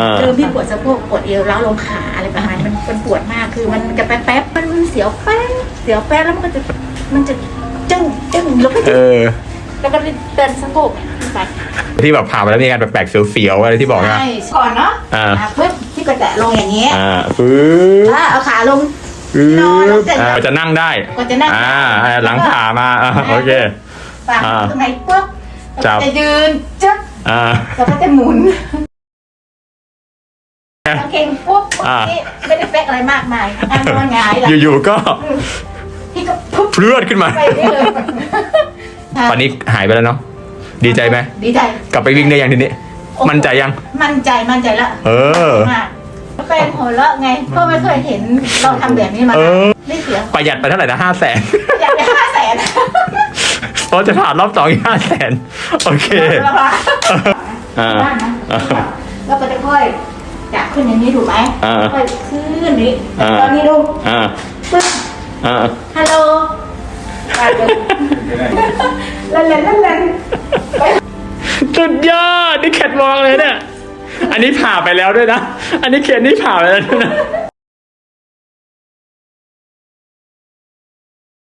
อ่าเริ่มที่ปวดสะโพกปวดเอวแล้วลงขาอะไรประมาณนี้มันมันปวดมากคือมันจะแป๊บๆมันเสียวแป๊บเสียวแป๊บแล้วมันก็จะมันจะจึ้งจึ้งแล้วก็เอจะอแล้วก็เดินสะโพกขึ้นไปที่แบบผ่านไปแล้วมีอาการแปลกๆเสียวๆอะไรที่บอกนะ ใช่ก่อนเนาะอ่า อ่าปึ๊บที่กระแตะลงอย่างเงี้ยอ่าฟื้นอ่าเอาขาลง ฟื้นอนแล้วเสร็จอ่าจะนั่งได้ก็จะนั่ง อ่าอ่าหลังผ่ามาอ่าโอเคปากอ่าตรงไหนปึ๊บจับจะยืนจึ๊บอ่า แล้วก็จะหมุน โอเคปุ๊บอ่านี่ไม่ได้เป๊กอะไรมากมายอะนอนหงายหลังอยู่ๆก็พี่ก็ปุ๊บเพลือดขึ้นมา ไปได้เลยตอนนี้หายไปแล้วเนาะดีใจไหมดีใจกลับไปวิ่งได้ยังทีนี้ มั่นใจยัง มั่นใจมั่นใจแล้วเออมากเป็นหัวเราะไงก็ไม่เคยเห็นเราทำแบบนี้มาเออ ไม่เสียประหยัดไปเท่าไหร่นะห้าแสนอยากไปห้าแสนเพราะจะผ่านรอบสองอีกห้าแสนโอเคระบายอ่าบ้านนะแล้วก็จะค่อย จับขึ้นอย่างนี้ถูกไหมอ่าค่อยขึ้นนี้อ่า ตอนนี้ดูอ่าปึ๊บอ่าฮัลโหลไปเลยเล่นเล่นเล่นเล่นไปสุดยอดนี่แคทวอล์กเลยเนี่ย อันนี้ผ่าไปแล้วด้วยนะ อันนี้เคนนี่ผ่าไปแล้วด้วยนะ